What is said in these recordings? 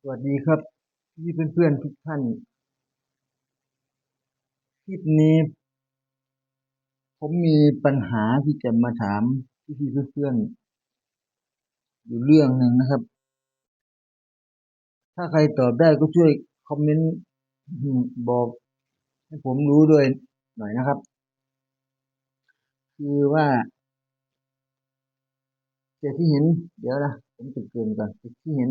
สวัสดีครับ พี่เพื่อนๆทุกท่าน คลิปนี้ ผมมีปัญหาที่จะมาถามพี่เพื่อนๆอยู่เรื่องหนึ่งนะครับ ถ้าใครตอบได้ก็ช่วยคอมเมนต์บอก ให้ผมรู้ด้วยหน่อยนะครับ คือว่าเจที่เห็น เดี๋ยวนะ ผมจะเกินก่อนที่เห็น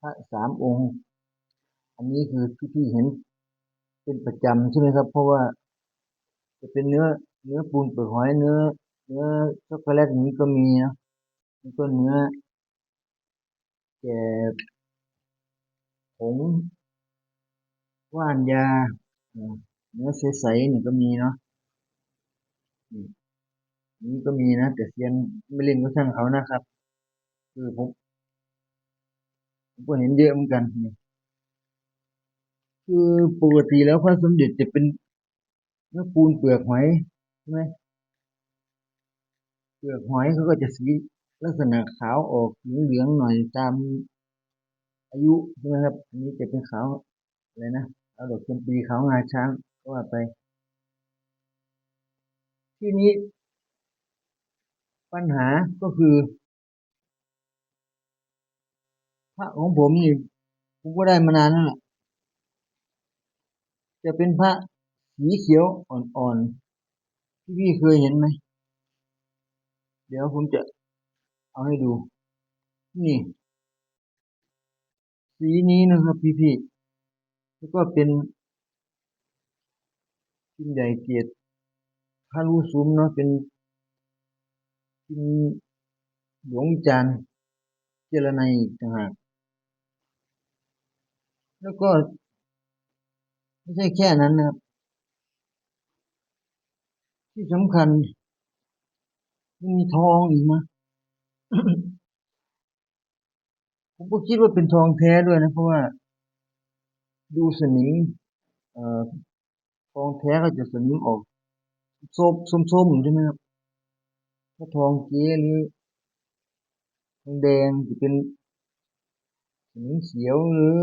พระสามองค์ อันนี้คือที่พี่เห็นเป็นประจำใช่ไหมครับ เพราะว่าจะเป็นเนื้อเนื้อปูนเปลือกหอยเนื้อ เนื้อช็อกโกแลตนี้ก็มีนะแล้วก็เนื้อแกบผงว่านยา เนื้อใสๆนี่ก็มีเนาะนี่ก็มีนะ แต่เซียนไม่เล่นก็ช่างเขานะครับ คือผมผมก็เห็นเยอะเหมือนกันนี่คือปกติแล้วพระสมเด็จจะเป็นเนื้อปูนเปลือกหอยใช่ไหมเปลือกหอยเขาก็จะสีลักษณะขาวออกเหลืองๆหน่อยตามอายุใช่ไหมครับอันนี้จะเป็นขาวอะไรนะเอาดอกจำปีขาวงาช้างก็ว่าไป ที่นี้ปัญหาก็คือ ระของผมนี่ผมก็ได้มานานแล้วล่ะจะเป็นพระสีเขียวอ่อนๆที่พี่เคยเห็นไหม เดี๋ยวผมจะเอาให้ดู นี่ สีนี้นะครับ พี่ๆแล้วก็เป็นชิ้นใหญ่เกียรติฮารูซุมเนาะเป็นชิ้นหลวงจานเจรนัยต่างหาก แล้วก็ไม่ใช่แค่นั้นนะครับ ที่สำคัญมีทองอีกมั้ยผมก็คิดว่าเป็นทองแท้ด้วยนะเพราะว่า ดูสนิมเอ่อทองแท้ก็จะสนิมออกส้มส้มๆใช่ไหมครับถ้าทองเก๊หรือทองแดงจะเป็นสนิมเขียวหรือ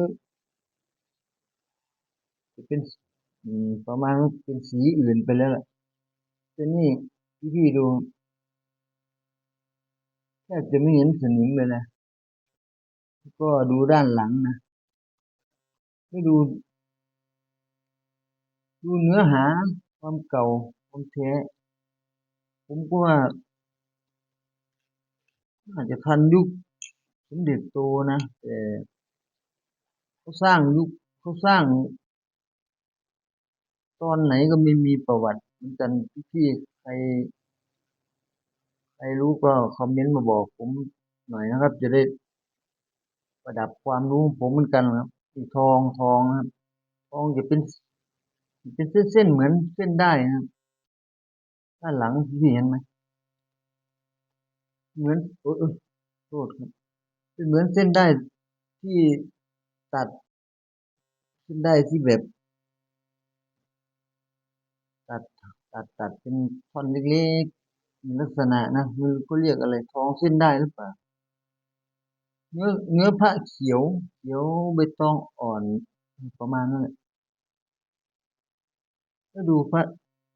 จะเป็นประมาณเป็นสีอื่นไปแล้วล่ะแต่นี่พี่ดูแทบจะไม่เห็นสนิมเลยนะ ก็ดูด้านหลังนะไม่ดู ดูเนื้อหาความเก่าความแท้ผมก็ว่าอาจจะทันยุคสมเด็จโตนะแต่เขาสร้างยุคเขาสร้าง ตอนไหนก็ไม่มีประวัติเหมือนกันพี่ใคร ใครรู้ก็คอมเมนต์มาบอกผมหน่อยนะครับ จะได้ประดับความรู้ผมเหมือนกันครับทองทองนะครับทองจะเป็นเป็นเส้นๆเหมือนเส้นได้นะด้านหลังพี่เห็นไหมเหมือนโอ้โทษครับเป็นเหมือนเส้นได้ที่ตัดเส้นได้ที่แบบ ตัด ตัดตัดเป็นท่อนเล็กๆมีลักษณะนะมือก็เรียกอะไรท้องเส้นได้หรือเปล่าเนื้อเนื้อพระเขียวเขียวใบตองอ่อนประมาณนั้นแหละก็ดูพระ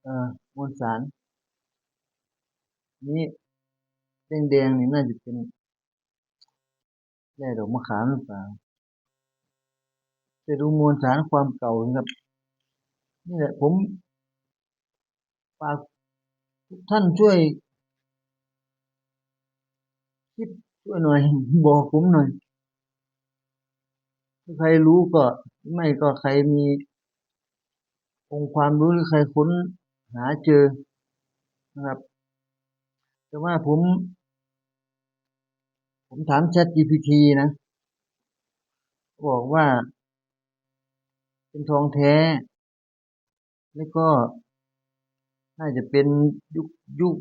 เอ่อมวลสาร นี้แดงๆนี่น่าจะเป็นแร่ดอกมะขามหรือเปล่าจะดูมวลสารความเก่าครับนี่แหละผม ฝากทุกท่านช่วยคิดช่วยหน่อย บอกผมหน่อย ใครรู้ก็ไม่ก็ใครมีองค์ความรู้หรือใครค้นหาเจอนะครับ แต่ว่าผม ผมถาม ChatGPT นะ บอกว่า เป็นทองแท้ แล้วก็ น่าจะเป็นยุค ยุค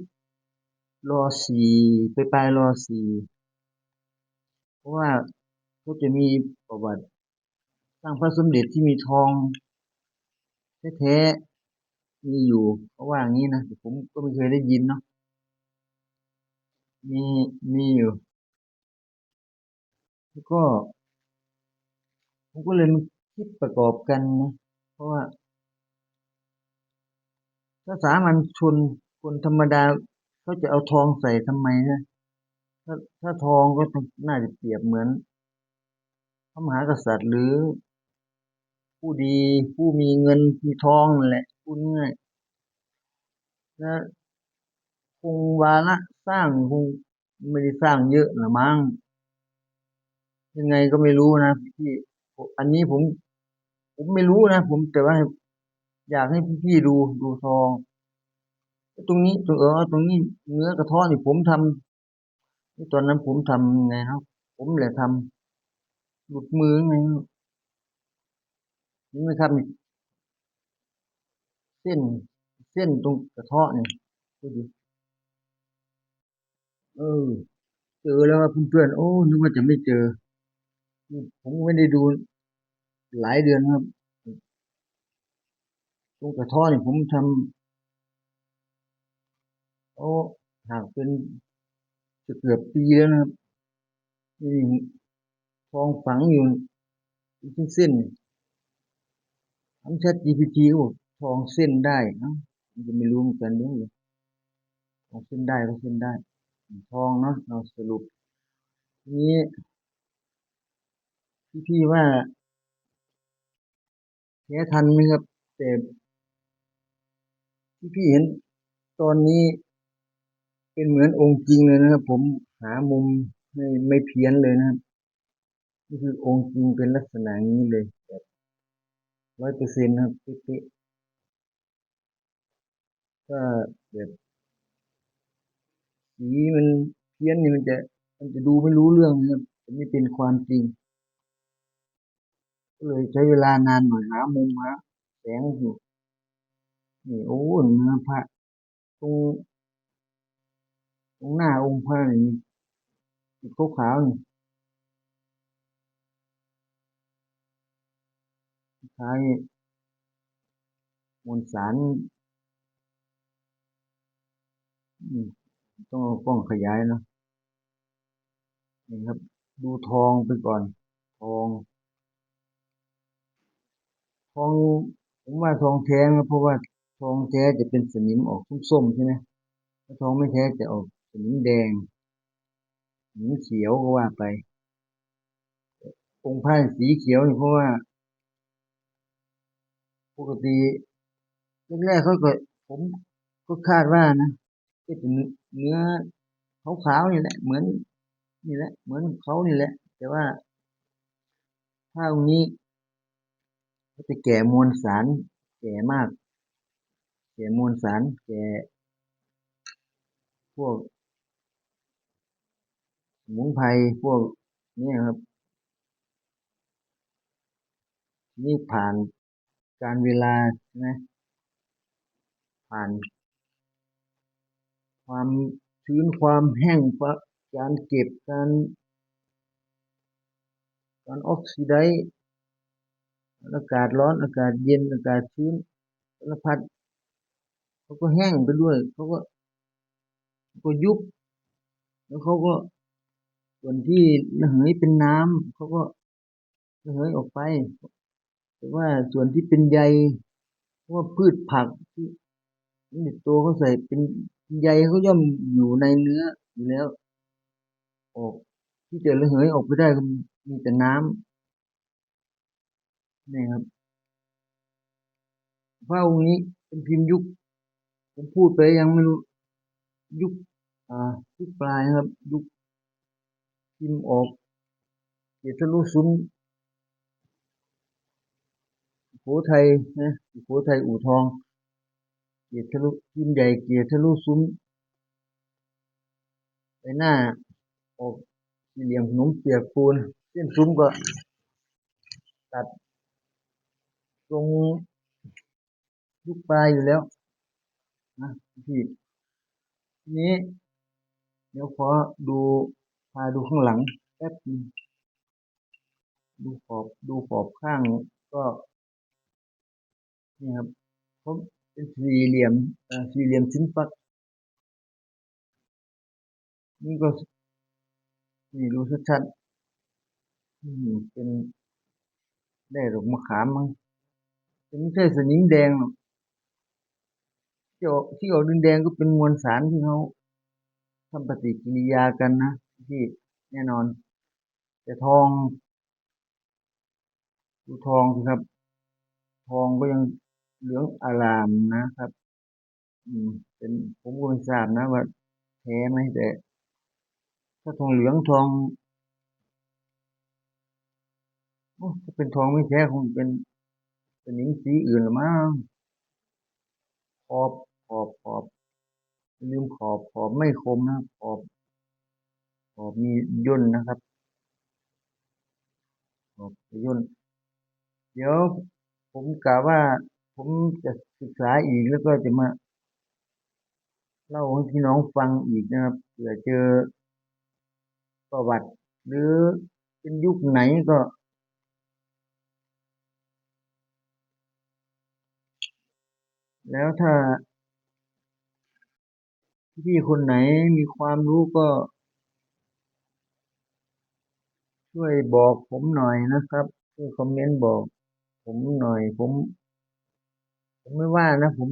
รอสี่ไปปลายรอสี่ เพราะว่าเขาจะมีประวัติสร้างพระสมเด็จที่มีทอง แท้ๆ มีอยู่ เพราะว่าอย่างนี้นะผมก็ไม่เคยได้ยินเนาะ มี มีอยู่แล้วก็ ผมก็เลยมาคิดประกอบกันนะ เพราะว่า ถ้าสามัญชนคนธรรมดาเขาจะเอาทองใส่ทำไมนะถ้าถ้าทองก็น่าจะเปรียบเหมือน พระมหากษัตริย์หรือ ผู้ดีผู้มีเงินมีทองนั่นแหละพูดง่ายและคงวาระสร้างคงไม่ได้สร้างเยอะหรือมั้งยังไงก็ไม่รู้นะพี่อันนี้ผม ผมไม่รู้นะผมแต่ว่า อยากให้พี่ๆดูดูทอง ตรงนี้ตรงเออตรงนี้เนื้อกระท้อนนี่ผมทำที่ตอนนั้นผมทำไงครับผมแหละทำหลุดมือไงนี่ไหมครับนี่เส้นเส้นตรงกระเทาะนี่ดูดิเออ เจอแล้วครับเพื่อนๆโอ้นึกว่าจะไม่เจอ ผมไม่ได้ดูหลายเดือนครับ ตรงกระท้อนี่ผมทำโอ้หากเป็นจะเกือบปีแล้วนะครับนี่ทองฝังอยู่ที่เส้นทำชัด GPT ก็บอกทองเส้นได้นะมันจะไม่รู้เหมือนกันด้วยทองเส้นได้ก็เส้นได้ ทองเนาะเราสรุปนี้พี่ๆว่าแค่ทันไหมครับ แต่ ที่พี่เห็นตอนนี้เป็นเหมือนองค์จริงเลยนะครับ ผมหามุมไม่ไม่เพี้ยนเลยนะครับนี่คือองค์จริงเป็นลักษณะนี้เลยแบบร้อยเปอร์เซ็นต์ครับเป๊ะๆก็แบบสีมันเพี้ยนนี่มันจะมันจะดูไม่รู้เรื่องนะครับจะไม่เป็นความจริงก็เลยใช้เวลานานหน่อยหามุมหาแสงอยู่ นี่โอ้เนื้อพระตรงตรงหน้าองค์พระนี่ขาวขาวนี่คล้มวลสารต้องกล้องขยายเนาะนี่ครับ ดูทองไปก่อน ทอง ทองผมว่าทองแท้นะเพราะว่า ทองแท้จะเป็นสนิมออกส้มๆใช่ไหมถ้าทองไม่แท้จะออกสนิมแดงสนิมเขียวก็ว่าไป องค์พระสีเขียวนี่เพราะว่า ปกติแรกๆเขาก็ผมก็คาดว่านะก็เป็นเนื้อขาวๆนี่แหละ เหมือนนี่แหละ เหมือนเขานี่แหละ แต่ว่าถ้าตรงนี้ก็จะแก่มวลสารแก่มาก แก่มวลสารแก่พวกสมุนไพรพวกนี้ครับ นี่ผ่านการเวลานะผ่าน ความชื้นความแห้งการเก็บการการออกซิไดซ์อากาศร้อนอากาศเย็นอากาศชื้นสารพัด เขาก็แห้งไปด้วย เขาก็ก็ยุบ แล้วเขาก็ส่วนที่ระเหยเป็นน้ำเขาก็ระเหยออกไป แต่ว่าส่วนที่เป็นใยเพราะว่าพืชผักที่นี่ตัวเขาใส่เป็นใยเขาย่อมอยู่ในเนื้ออยู่แล้ว ออกที่จะระเหยออกไปได้ก็มีแต่น้ำนี่ครับพระองค์นี้เป็นพิมพ์ยุค ผมพูดไปยังไม่รู้ ยุคอ่ายุคปลายครับ ยุคพิมพ์ออกเกียรติลุซุ้มโขไทยนะโขไทยอู่ทอง เกียรติทะลุพิมพ์ใหญ่เกียรติทะลุซุ้มไปหน้าออกสี่เหลี่ยมขนมเปียกปูนเส้นซุ้มก็ ตัดตรงยุคปลายอยู่แล้ว นะพี่นี้ เดี๋ยวขอดูพาดูข้างหลังแป๊บนึงดูขอบดูขอบข้างก็นี่ครับเขาเป็นสี่เหลี่ยมสี่เหลี่ยมชิ้นปักนี่ก็นี่ดูชัดอืมเป็นได้ดอกมะขามมั้งแต่ไม่ใช่สนิมแดงหรอก ที่ออกที่ออกแดงก็เป็นมวลสารที่เขาทำปฏิกิริยากันนะที่แน่นอนแต่ทองดูทองสิครับ ทองก็ยังเหลืองอารามนะครับ อืม เป็นผมก็ไม่ทราบนะว่าแท้ไหมแต่ถ้าทองเหลืองทองโอ้ถ้าเป็นทองไม่แท้คงเป็นเป็นนิ้งสีอื่นหรือมั้งขอบ อบขอบลืมขอบขอบไม่คมนะขอบ ขอบมีย่นนะครับ ขอบย่น เดี๋ยวผมกะว่าผมจะศึกษาอีกแล้วก็จะมาเล่าให้พี่น้องฟังอีกนะครับเผื่อเจอประวัติ หรือเป็นยุคไหนก็แล้วถ้า พี่คนไหนมีความรู้ก็ ช่วยบอกผมหน่อยนะครับช่วยคอมเมนต์บอก ผมหน่อย ผม ผมไม่ว่านะ ผม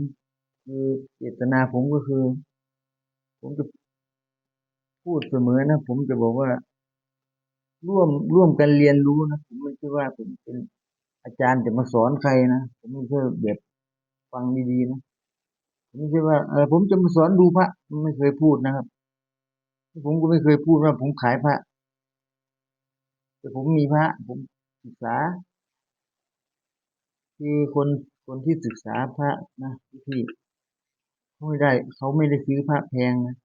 คือเจตนาผมก็คือ ผมจะพูดเสมอนะ ผมจะบอกว่า ร่วมร่วมกันเรียนรู้นะผมไม่ใช่ว่าผมเป็นอาจารย์จะมาสอนใครนะผมไม่ใช่แบบฟังดีๆนะ ไม่ใช่ว่าเออผมจะมาสอนดูพระไม่เคยพูดนะครับ ผมก็ไม่เคยพูดว่าผมขายพระ แต่ผมมีพระ ผมศึกษา คือคนคนที่ศึกษาพระนะพี่เขาไม่ได้เขาไม่ได้ซื้อพระแพงนะ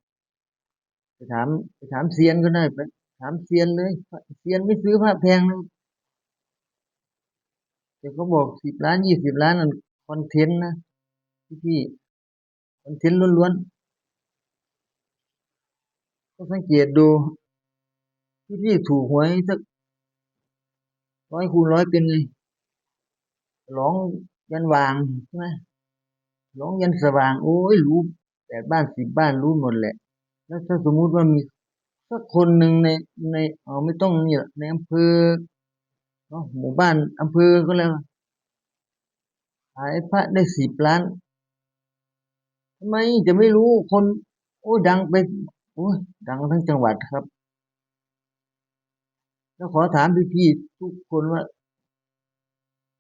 ไปถามไปถามเซียนก็ได้ไปถามเซียนเลยเซียนไม่ซื้อพระแพงนะแต่เขาบอกสิบล้านยี่สิบล้านนั่นคอนเทนต์นะพี่ พี่คอนเทนต์ล้วนๆ ก็สังเกตดูพี่พี่ถูกหวยสักร้อยคูณร้อยเป็นไงร้องยันวางใช่ไหมร้องยันสว่าง โอ้ยรู้แต่บ้านสิบบ้านรู้หมดแหละ แล้วถ้าสมมุติว่ามีสักคนหนึ่งในในเออไม่ต้องนี่ในอำเภอเนาะหมู่บ้านอำเภอก็แล้วขายพระได้สิบล้าน ไมจะไม่รู้คน โอ้ดังไปโอ้ดังทั้งจังหวัดครับแล้วขอถามพี่ๆทุกคนว่า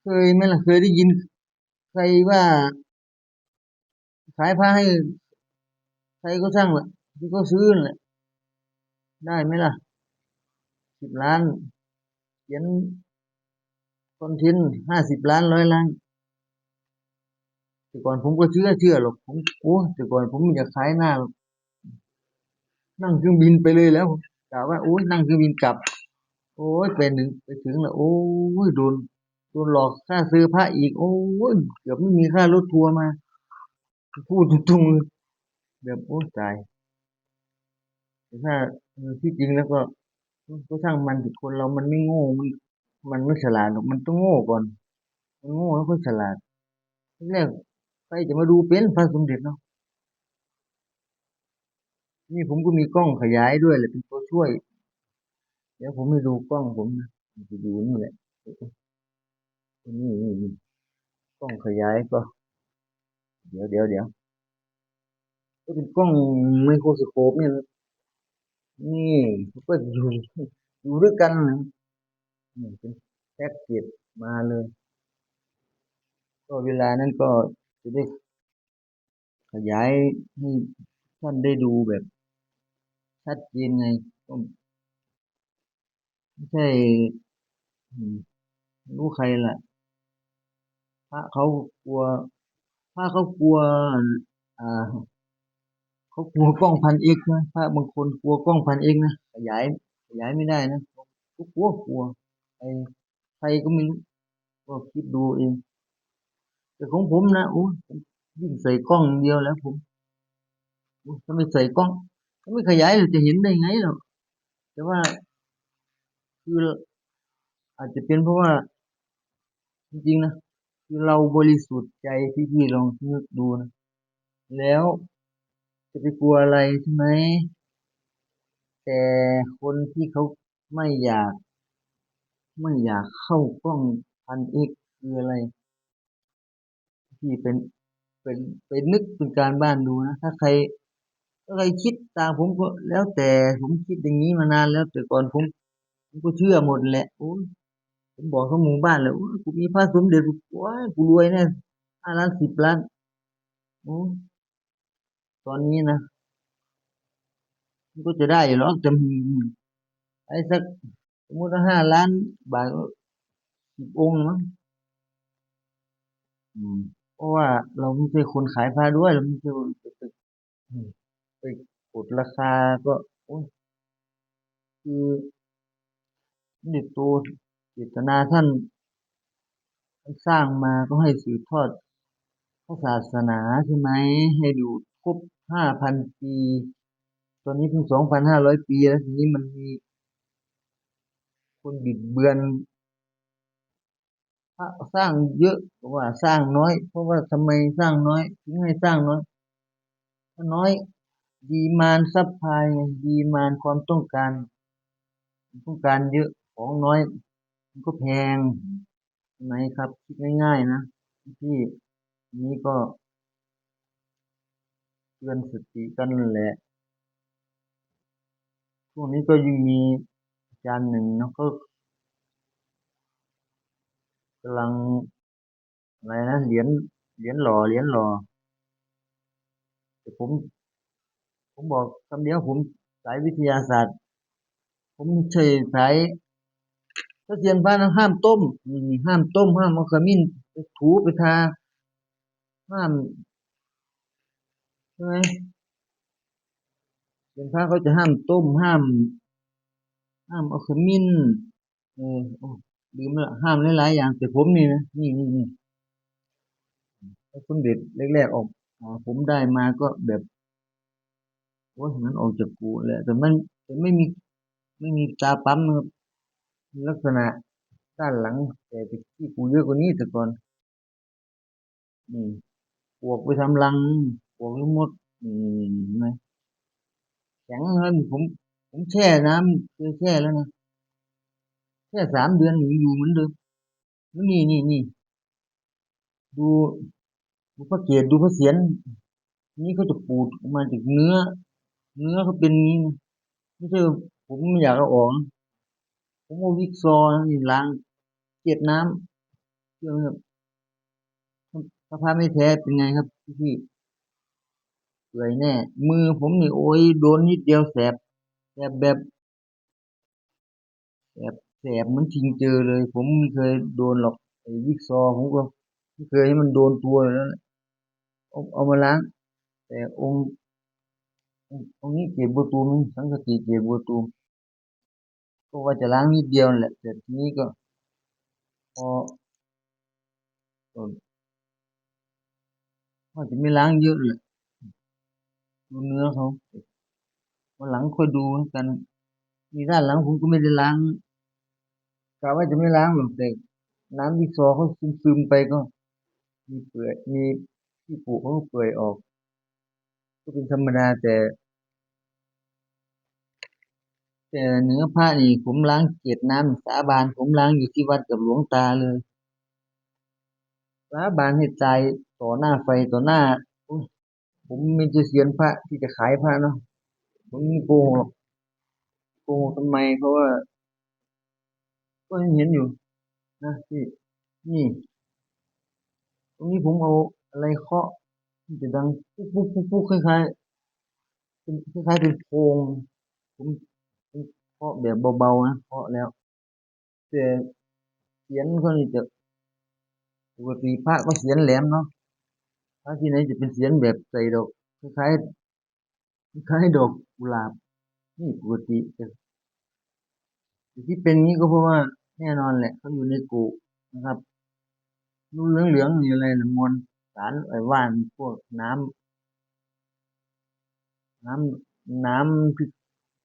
เคยไหมล่ะเคยได้ยิน ใครว่า ขายผ้าให้ ใครก็ช่างแหละที่ก็ซื้อแหละได้ไหมล่ะสิบล้านเขียนคอนเทนต์ห้าสิบล้านร้อยล้าน แต่ก่อนผมก็เชื่อเชื่อหรอกผมโอ้แต่ก่อนผมอยากขายหน้าหรอกนั่งเครื่องบินไปเลยแล้วกล่าวว่าโอ้ยนั่งเครื่องบินกลับ โอ้ยไปหนึ่งไปถึงแล้วโอ้ยโดนโดนหลอกค่าซื้อพระอีก โอ้ยเกือบไม่มีค่ารถทัวร์มา พูดตรงๆแบบโอ้ตายแต่ถ้าที่จริงแล้วก็ก็ช่างมันติคนเรามันไม่โง่มันมันไม่ฉลาดหรอกมันต้องโง่ก่อน มันโง่แล้วค่อยฉลาดแรก จะมาดูเป็นพระสมเด็จเนาะนี่ผมก็มีกล้องขยายด้วยแหละเป็นตัวช่วย เดี๋ยวผมให้ดูกล้องผมนะจะดูนี่แหละนี่นี่กล้องขยายก็ เดี๋ยวเดี๋ยวเดี๋ยวก็เป็นกล้องไมโครสโคปเนี่ยนี่ก็อยู่อยู่ด้วยกันนะนี่เป็นแพ็กเกจมาเลย ก็เวลานั้นก็ จะได้ขยายให้ท่านได้ดูแบบ ชัดเจนไงก็ไม่ใช่รู้ใครล่ะพระเขากลัวพระเขากลัว อ่าเขากลัวกล้องพันเอกนะพระบางคนกลัวกล้องพันเอกนะขยายขยายไม่ได้นะกลัวกลัวไอ้ใครก็ไม่รู้ก็คิดดูเอง แต่ของผมนะโอ้ยิ่งใส่กล้องเดียวแล้วผมถ้าไม่ใส่กล้องถ้าไม่ขยายเราจะเห็นได้ไงหรอกแต่ว่าคืออาจจะเป็นเพราะว่า จริงๆนะคือเราบริสุทธิ์ใจที่พี่ลองนึกดูนะแล้วจะไปกลัวอะไรใช่ไหมแต่คนที่เขาไม่อยาก ไม่อยากเข้ากล้องพันเอกคืออะไร ที่เป็นเป็นไปนึกเป็นการบ้านดูนะถ้าใครถ้าใครคิดตามผมก็แล้วแต่ผมคิดอย่างนี้มานานแล้วแต่ก่อนผมผมก็เชื่อหมดแหละโอ้ยผมบอกทั้งหมู่บ้านเลยโอ้ยกูมีพระสมเด็จโอ้ยกูรวยแน่ห้าล้านสิบล้านโอ้ตอนนี้นะมันก็จะได้อยู่หรอกจะมีไอ้สักสมมติว่าห้าล้านบาทสิบองค์มั้งอืม ราะว่าเราไม่ใช่คนขายพระด้วย เราไม่ใช่คนไปไปอืมไปกดราคาก็คือเด็กโตเจตนาท่านท่านสร้างมาก็ให้สืบทอดพระศาสนาใช่ไหมให้อยู่ครบห้าพันปี ตอนนี้เพิ่งสองพันห้าร้อยปีแล้วทีนี้มันมีคนบิดเบือน พระสร้างเยอะเพราะว่าสร้างน้อย เพราะว่าทำไมสร้างน้อยถึงให้สร้างน้อยถ้าน้อย ดีมานซัพพลายดีมานความต้องการ ต้องการเยอะของน้อย มันก็แพงไหมครับคิดง่าย ๆ นะที่นี้ก็เตือนสติกันแหละช่วงนี้ก็ยังมีอาจารย์หนึ่งนะก็ กำลังอะไรนะเหรียญเหรียญหล่อเหรียญหล่อแต่ผม ผมบอกคำเดียวผมสายวิทยาศาสตร์ ผมไม่ใช่สายถ้าเซียนพระนะห้ามต้มห้ามต้ม ห้ามเอาขมิ้นไปถูไปทาห้ามใช่ไหมเซียนพระเขาจะห้ามต้มห้าม ห้ามเอาขมิ้นเออ ลืมละห้ามหลายๆอย่างแต่ผมนี่นะนี่นี่นี่พระสมเด็จแรกๆออกผมได้มาก็แบบโอ้ยมันออกจากกูแหละแต่มันแต่ไม่มีไม่มีตาปั๊มนะครับลักษณะด้านหลัง แต่ที่กูเยอะกว่านี้แต่ก่อนนี่ปวกไปทำรังปวกลูกมดนี่เห็นไหมแข็งเลยผมผมแช่น้ำเคยแช่แล้วนะ แช่สามเดือนยังอยู่เหมือนเดิมนี่นี่นี่ดูดูพระเกศดูพระเศียรนี่เขาจะปูดออกมาจากเนื้อ เนื้อเขาเป็นนี้นะไม่ใช่ผมไม่อยากเอาออกนผมเอาวิกซอนี่ล้างเจ็ดน้ำเชื่อไหมครับถ้าพระไม่แท้เป็นไงครับพี่พี่เปื่อยแน่ มือผมนี่โอ้ยโดนนิดเดียวแสบแสบแบบแสบ แสบเหมือนทิงเจอเลย ผมไม่เคยโดนหรอกไอ้วิกซอร์ผมก็ไม่เคยให้มันโดนตัวเลยนะเอาเอามาล้าง แต่องค์องค์นี้เก็บบัวตูมสังกติเก็บบัวตูมก็ว่าจะล้างนิดเดียวแหละแต่ทีนี้ก็พอว่าจะไม่ล้างเยอะเลยดูเนื้อเขาวันหลังค่อยดูกัน มีด้านหลังผมก็ไม่ได้ล้าง กะว่าจะไม่ล้างหรอกแต่น้ำวิกซอเขาซึมๆไปก็ มีเปื่อยมีที่ปุเขาเปื่อยออก ก็เป็นธรรมดาแต่ แต่เนื้อผ้านี่ผมล้างเกล็ดน้ำสาบาน ผมล้างอยู่ที่วัดกับหลวงตาเลยสาบานให้ใจต่อหน้าไฟต่อหน้าผมไม่ใช่เซียนพระที่จะขายพระเนาะผมโกงหรอกโกงทำไมเพราะว่า ก็เห็นอยู่นะที่นี่ ตรงนี้ผมเอาอะไรเคาะมันจะดังปุ๊บปุ๊บปุ๊บปุ๊บคล้ายๆเป็นคล้ายๆเป็นโพงผมเคาะแบบเบาๆนะเคาะแล้วแต่เสียงเขานี่จะปกติพระก็เสียงแหลมเนาะพระที่ไหนจะเป็นเสียงแบบใส่ดอกคล้ายๆคล้ายดอกกุหลาบนี่ปกติแต่ที่เป็นนี้ก็เพราะว่า แน่นอนแหละเขาอยู่ในกุนะครับนู่นเหลืองๆอยู่อะไรนะมวลสารไอ้ว่านพวกน้ำน้ำน้ำที่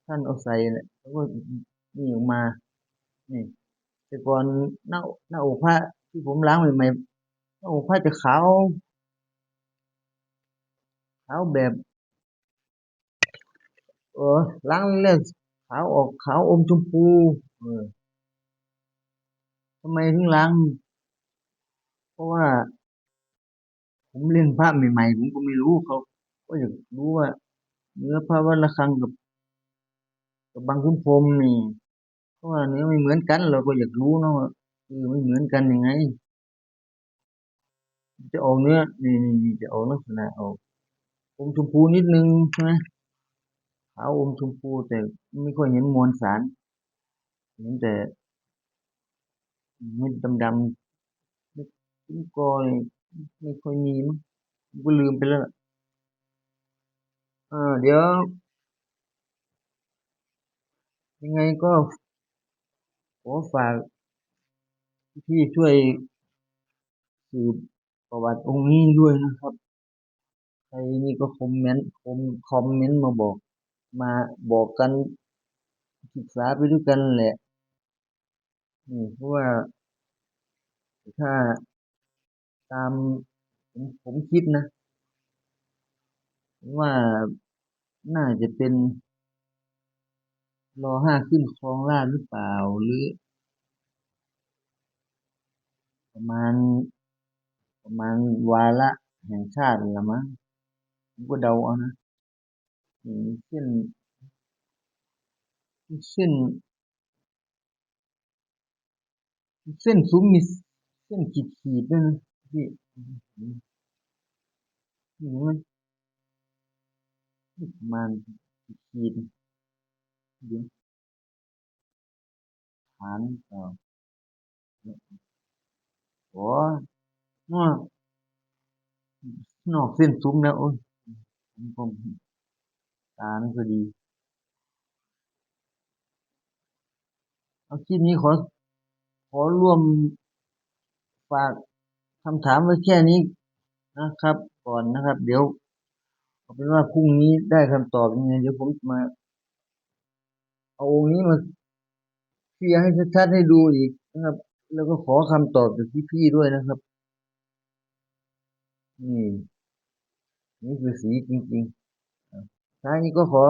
ท่านเอาใส่แหละแล้วก็นี่ออกมา นี่แต่ก่อนหน้าหน้าอกพระที่ผมล้างใหม่ๆหน้าอกพระจะขาวขาวแบบ เออล้างเรื่อยขาวออกขาวอมชมพู เออ ทำไมถึงล้าง เพราะว่า ผมเล่นพระใหม่ๆ ผมก็ไม่รู้เขาก็อยากรู้ว่า เนื้อพระวัดระฆังกับ กับบางคุ้มพรมนี่เพราะว่าเนื้อไม่เหมือนกัน เราก็อยากรู้เนาะว่าเออไม่เหมือนกันยังไง จะออกเนื้อนี่นี่จะออกลักษณะออกอมชมพูนิดนึงใช่ไหมขาวอมชมพูแต่ไม่ค่อยเห็นมวลสารเห็นแต่ เม็ดดำ ๆ เม็ดกิ้งกอนี่ไม่ค่อยมีมั้งก็ลืมไปแล้วล่ะอ่า เดี๋ยว ยังไงก็ ขอฝากพี่ช่วยสืบประวัติองค์นี้ด้วยนะครับ ใครนี่ก็คอมเมนต์คอมคอมเมนต์มาบอก มาบอกกันศึกษาไปด้วยกันแหละ นี่เพราะว่าถ้าตามผมผมคิดนะ ว่าน่าจะเป็น รอห้าขึ้นครองราชหรือเปล่าหรือ ประมาณ ประมาณวาระแห่งชาติละมั้งผมก็เดาเอานะเส้นเส้น เส้นซุ้มมีเส้นขีดขีดด้วยนะพี่เห็นไหมประมาณขีดขีดเดี๋ยวฐานต่อโอ้นอกนอกเส้นซุ้มแล้วโอ้ยผมตาไม่ค่อยดี เอาคลิปนี้ขอ ขอร่วมฝากคำถามไว้แค่นี้นะครับ ก่อนนะครับ เดี๋ยวเอาเป็นว่าพรุ่งนี้ได้คำตอบยังไงเดี๋ยวผมมา เอาองค์นี้มาเคลียร์ให้ชัดๆให้ดูอีกนะครับ แล้วก็ขอคำตอบจากพี่ๆด้วยนะครับนี่นี่คือสีจริงๆท้ายนี้ก็ขอ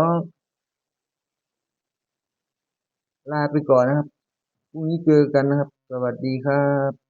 ลาไปก่อนนะครับ พรุ่งนี้เจอกันนะครับ สวัสดีครับ